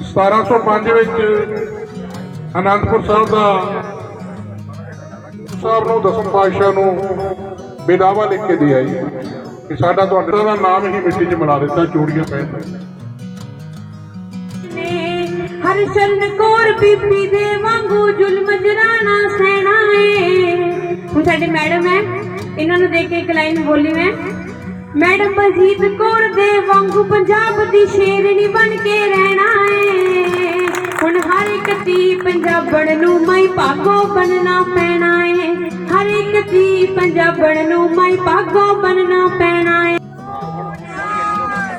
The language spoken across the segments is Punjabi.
1705 ਵਿੱਚ ਅਨੰਦਪੁਰ ਸਾਹਿਬ ਦਾ ਸਾਹਿਬ ਨੂੰ ਦਸਮ ਪਾਤਸ਼ਾਹ ਨੂੰ ਬੇਦਾਵਾ ਲਿਖ ਕੇ ਦੇ ਆਈ ਕਿ ਸਾਡਾ ਤੁਹਾਡੇ ਦਾ ਨਾਮ ਹੀ ਮਿੱਟੀ 'ਚ ਮਿਲਾ ਦਿੱਤਾ, ਚੂੜੀਆਂ ਪਹਿਨ ਹਰ ਚਰਨ ਕੋਰ ਬੀਬੀ ਦੇ ਵਾਂਗੂ ਜ਼ੁਲਮ ਜਰਾਣਾ ਸਹਿਣਾ ਏ। ਹੁਣ ਸਾਡੇ ਮੈਡਮ ਹੈ, ਇਹਨਾਂ ਨੂੰ ਦੇਖ ਕੇ ਇੱਕ ਲਾਈਨ ਬੋਲੀ ਮੈਂ। ਮੈਡਮ ਬਲਜੀਤ ਕੌਰ ਦੇ ਵਾਂਗੂ ਪੰਜਾਬ ਦੀ ਸ਼ੇਰਨੀ ਬਣ ਕੇ ਰਹਿਣਾ ਹਰ ਪੰਜਾਬਣ ਨੂੰ ਮਾਈ ਭਾਗੋ ਬਣਨਾ ਪੈਣਾ ਏ। ਹਰ ਇੱਕ ਧੀ ਪੰਜਾਬਣ ਨੂੰ ਮਾਈ ਭਾਗੋ ਬਣਨਾ ਪੈਣਾ ਏ।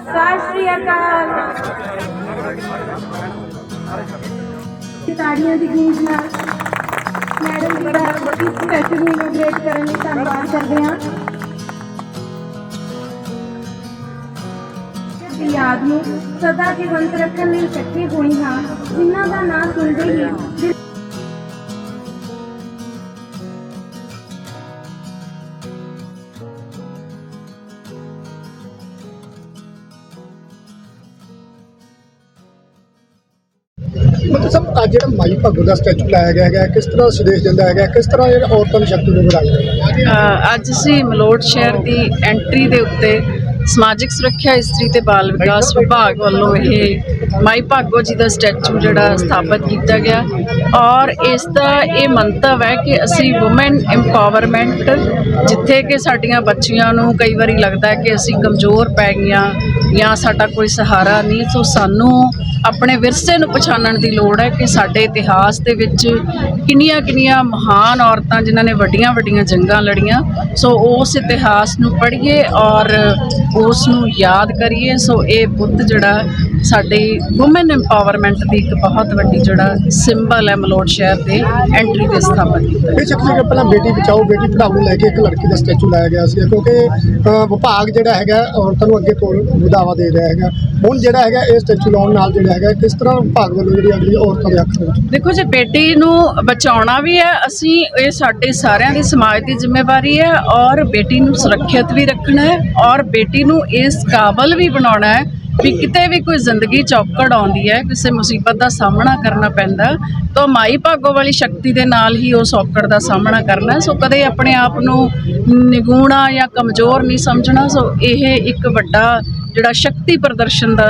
ਸਤਿ ਅਕਾਲ। ਤਾੜੀਆਂ ਦੀ ਗੂੰਜ ਨਾਲ ਮੈਡਮ ਜੀ ਦਾ ਇਸ ਸੈਸ਼ਨ ਇਨੋਗ੍ਰੇਟ ਕਰਨ ਲਈ ਧੰਨਵਾਦ ਕਰਦੇ ਹਾਂ। ਦੀ ਯਾਦ ਨੂੰ ਸਦਾ ਜੀਵੰਤ ਰੱਖਣ ਲਈ ਇਕੱਠੇ ਹੋਏ ਹਾਂ। ਜਿਨ੍ਹਾਂ ਦਾ ਨਾਮ ਸੁਣਦੇ ਹੀ ਦਿਲ ਮਤਲਬ ਸਭ ਅੱਜ ਜਿਹੜਾ ਮਾਈ ਭਾਗੋ ਦਾ ਸਟੈਚੂ ਲਾਇਆ ਗਿਆ ਹੈਗਾ ਕਿਸ ਤਰ੍ਹਾਂ ਸੰਦੇਸ਼ ਦਿੰਦਾ ਹੈਗਾ ਕਿਸ ਤਰ੍ਹਾਂ ਜਿਹੜਾ ਔਰਤਾਂ ਦੀ ਸ਼ਕਤੀ ਨੂੰ ਵਧਾਇਆ ਅੱਜ ਅਸੀਂ ਮਲੋਟ ਸ਼ਹਿਰ ਦੀ ਐਂਟਰੀ ਦੇ ਉੱਤੇ ਸਮਾਜਿਕ ਸੁਰੱਖਿਆ ਇਸਤਰੀ ਤੇ ਬਾਲ ਵਿਕਾਸ ਵਿਭਾਗ ਵੱਲੋਂ ਇਹ ਮਾਈ ਭਾਗੋ ਜੀ ਦਾ ਸਟੈਚੂ ਜਿਹੜਾ ਸਥਾਪਿਤ ਕੀਤਾ ਗਿਆ। ਔਰ ਇਸ ਦਾ ਇਹ ਮੰਤਵ ਹੈ ਕਿ ਅਸੀਂ ਔਮਨ ਐਮਪਾਵਰਮੈਂਟ ਜਿੱਥੇ ਕਿ ਸਾਡੀਆਂ ਬੱਚੀਆਂ ਨੂੰ ਕਈ ਵਾਰੀ ਲੱਗਦਾ ਹੈ ਕਿ ਅਸੀਂ ਕਮਜ਼ੋਰ ਪੈ ਗਈਆਂ ਜਾਂ ਸਾਡਾ ਕੋਈ ਸਹਾਰਾ ਨਹੀਂ। ਸੋ ਸਾਨੂੰ ਆਪਣੇ ਵਿਰਸੇ ਨੂੰ ਪਛਾਣਨ ਦੀ ਲੋੜ ਹੈ ਕਿ ਸਾਡੇ ਇਤਿਹਾਸ ਦੇ ਵਿੱਚ ਕਿੰਨੀਆਂ ਕਿੰਨੀਆਂ ਮਹਾਨ ਔਰਤਾਂ ਜਿਨ੍ਹਾਂ ਨੇ ਵੱਡੀਆਂ ਵੱਡੀਆਂ ਜੰਗਾਂ ਲੜੀਆਂ। ਸੋ ਉਸ ਇਤਿਹਾਸ ਨੂੰ ਪੜ੍ਹੀਏ ਔਰ ਉਸ ਨੂੰ ਯਾਦ ਕਰੀਏ ਸੋ ਇਹ ਬੁੱਤ ਜਿਹੜਾ ਸਾਡੇ ਔਮਨ ਐਮਪਾਵਰਮੈਂਟ ਦੀ ਇੱਕ ਬਹੁਤ ਵੱਡੀ ਜਿਹੜਾ ਸਿੰਬਲ ਹੈ ਮਲੋਟ ਸ਼ਹਿਰ ਦੇ ਐਂਟਰੀ ਤੇ ਸਥਾਪਿਤ ਕੀਤਾ ਇਹ ਚੱਕਰ ਕਿ ਪਹਿਲਾਂ ਬੇਟੀ ਬਚਾਓ ਬੇਟੀ ਪੜਾਓ ਨੂੰ ਲੈ ਕੇ ਇੱਕ ਲੜਕੀ ਦਾ ਸਟੈਚੂ ਲਾਇਆ ਗਿਆ ਸੀ ਕਿਉਂਕਿ ਵਿਭਾਗ ਜਿਹੜਾ ਹੈਗਾ ਔਰਤਾਂ ਨੂੰ ਅੱਗੇ ਤੋਰ ਵਧਾਵਾ ਦੇ ਰਿਹਾ ਹੈਗਾ। ਹੁਣ ਜਿਹੜਾ ਹੈਗਾ ਇਹ ਸਟੈਚੂ ਲਾਉਣ ਨਾਲ ਜਿਹੜਾ ਹੈਗਾ ਕਿਸ ਤਰ੍ਹਾਂ ਵਿਭਾਗ ਵੱਲੋਂ ਜਿਹੜੀ ਅਗਲੀ ਔਰਤਾਂ ਦੇ ਹੱਕ ਦੇ ਵਿੱਚ? ਦੇਖੋ ਜੇ ਬੇਟੀ ਨੂੰ ਬਚਾਉਣਾ ਵੀ ਹੈ ਅਸੀਂ ਇਹ ਸਾਡੇ ਸਾਰਿਆਂ ਦੀ ਸਮਾਜ ਦੀ ਜ਼ਿੰਮੇਵਾਰੀ ਹੈ ਔਰ ਬੇਟੀ ਨੂੰ ਸੁਰੱਖਿਅਤ ਵੀ ਰੱਖਣਾ ਹੈ ਔਰ ਬੇਟੀ ਨੂੰ ਇਸ ਕਾਬਲ ਵੀ ਬਣਾਉਣਾ ਹੈ ਵੀ ਕਿਤੇ ਵੀ ਕੋਈ ਜ਼ਿੰਦਗੀ ਚੌਕੜ ਆਉਂਦੀ ਹੈ, ਕਿਸੇ ਮੁਸੀਬਤ ਦਾ ਸਾਹਮਣਾ ਕਰਨਾ ਪੈਂਦਾ, ਤਾਂ ਮਾਈ ਭਾਗੋ ਵਾਲੀ ਸ਼ਕਤੀ ਦੇ ਨਾਲ ਹੀ ਉਸ ਔਕੜ ਦਾ ਸਾਹਮਣਾ ਕਰਨਾ। ਸੋ ਕਦੇ ਆਪਣੇ ਆਪ ਨੂੰ ਨਿਗੂਣਾ ਜਾਂ ਕਮਜ਼ੋਰ ਨਹੀਂ ਸਮਝਣਾ, ਸੋ ਇਹ ਇੱਕ ਵੱਡਾ ਜਿਹੜਾ ਸ਼ਕਤੀ ਪ੍ਰਦਰਸ਼ਨ ਦਾ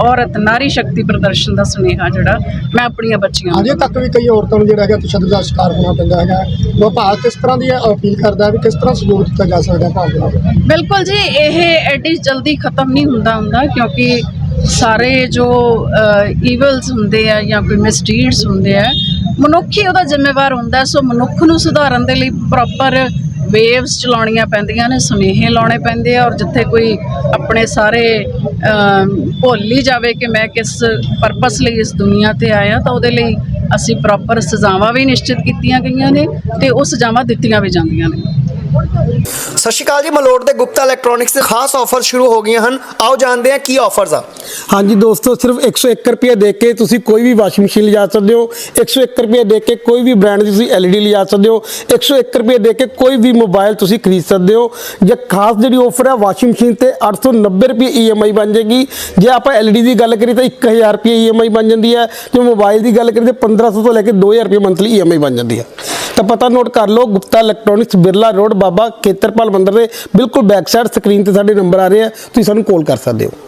ਔਰਤ ਨਾਰੀ ਸ਼ਕਤੀ ਪ੍ਰਦਰਸ਼ਨ ਦਾ ਸੁਨੇਹਾ ਜਿਹੜਾ ਮੈਂ ਆਪਣੀਆਂ ਬੱਚੀਆਂ ਅਜੇ ਤੱਕ ਵੀ ਕਈ ਔਰਤਾਂ ਨੂੰ ਜਿਹੜਾ ਹੈਗਾ ਤਸ਼ੱਦਦ ਦਾ ਸ਼ਿਕਾਰ ਹੋਣਾ ਪੈਂਦਾ ਹੈਗਾ। ਵਿਭਾਗ ਕਿਸ ਤਰ੍ਹਾਂ ਦੀ ਅਪੀਲ ਕਰਦਾ ਵੀ ਕਿਸ ਤਰ੍ਹਾਂ ਸਹਿਯੋਗ ਦਿੱਤਾ ਜਾ ਸਕਦਾ ਭਾਗ ਬਿਲਕੁਲ ਜੀ ਇਹ ਐਡੀ ਜਲਦੀ ਖਤਮ ਨਹੀਂ ਹੁੰਦਾ ਹੁੰਦਾ ਕਿਉਂਕਿ ਸਾਰੇ ਜੋ ਈਵਲਸ ਹੁੰਦੇ ਆ ਜਾਂ ਕੋਈ ਮਿਸਡੀਡਸ ਹੁੰਦੇ ਆ ਮਨੁੱਖ ਹੀ ਉਹਦਾ ਜ਼ਿੰਮੇਵਾਰ ਹੁੰਦਾ ਸੋ ਮਨੁੱਖ ਨੂੰ ਸੁਧਾਰਨ ਦੇ ਲਈ ਪ੍ਰੋਪਰ ਵੇਵਸ ਚਲਾਉਣੀਆਂ ਪੈਂਦੀਆਂ ਨੇ, ਸੁਨੇਹੇ ਲਾਉਣੇ ਪੈਂਦੇ ਆ ਔਰ ਜਿੱਥੇ ਕੋਈ ਆਪਣੇ ਸਾਰੇ ਭੁੱਲ ਹੀ ਜਾਵੇ ਕਿ ਮੈਂ ਕਿਸ ਪਰਪਸ ਲਈ ਇਸ ਦੁਨੀਆ ਤੇ ਆਇਆ, ਤਾਂ ਉਹਦੇ ਲਈ ਅਸੀਂ ਪ੍ਰੋਪਰ ਸਜ਼ਾਵਾਂ ਵੀ ਨਿਸ਼ਚਿਤ ਕੀਤੀਆਂ ਗਈਆਂ ਨੇ ਤੇ ਉਹ ਸਜ਼ਾਵਾਂ ਦਿੱਤੀਆਂ ਵੀ ਜਾਂਦੀਆਂ ਨੇ। ਸਤਿ ਸ਼੍ਰੀ ਅਕਾਲ ਜੀ, ਮਲੋਟ ਦੇ ਗੁਪਤਾ ਇਲੈਕਟ੍ਰੋਨਿਕਸ ਦੇ ਖਾਸ ਆਫਰ ਸ਼ੁਰੂ ਹੋ ਗਈਆਂ ਹਨ। ਆਓ ਜਾਣਦੇ ਹਾਂ ਕੀ ਆਫਰਸ ਆ। ਹਾਂਜੀ ਦੋਸਤੋ, ਸਿਰਫ 101 ਰੁਪਏ ਦੇ ਕੇ ਤੁਸੀਂ ਕੋਈ ਵੀ ਵਾਸ਼ਿੰਗ ਮਸ਼ੀਨ ਲਿਜਾ ਸਕਦੇ ਹੋ। 101 ਰੁਪਏ ਦੇ ਕੇ ਕੋਈ ਵੀ ਬ੍ਰਾਂਡ ਦੀ ਤੁਸੀਂ LED ਲਿਜਾ ਸਕਦੇ ਹੋ। 101 ਰੁਪਏ ਦੇ ਕੇ ਕੋਈ ਵੀ ਮੋਬਾਈਲ ਤੁਸੀਂ ਖਰੀਦ ਸਕਦੇ ਹੋ। ਜੇ ਖਾਸ ਜਿਹੜੀ ਆਫਰ ਹੈ ਵਾਸ਼ਿੰਗ ਮਸ਼ੀਨ ਤੇ 890 ਰੁਪਏ EMI ਬਣ ਜਾਏਗੀ। ਜੇ ਆਪਾਂ LED ਦੀ ਗੱਲ ਕਰੀਏ ਤਾਂ 1000 ਰੁਪਏ EMI ਬਣ ਜਾਂਦੀ ਹੈ। ਜੇ ਮੋਬਾਈਲ ਦੀ ਗੱਲ ਕਰੀਏ ਤਾਂ 1500 ਤੋਂ ਲੈ ਕੇ 2000 ਰੁਪਏ ਮੰਥਲੀ EMI ਬਣ ਜਾਂਦੀ ਹੈ। ਤਾਂ ਪਤਾ ਨੋਟ ਕਰ ਲਓ, ਗੁਪਤਾ ਇਲੈਕਟ੍ਰੋਨਿਕਸ ਬਿਰਲਾ ਰੋਡ ਬਾਬਾ ਖੇਤਰਪਾਲ ਮੰਦਰ ਦੇ ਬਿਲਕੁਲ ਬੈਕ ਸਾਈਡ ਸਕਰੀਨ ਤੇ ਸਾਡੇ ਨੰਬਰ ਆ ਰਹੇ ਆ, ਤੁਸੀਂ ਸਾਨੂੰ ਕਾਲ ਕਰ ਸਕਦੇ ਹੋ।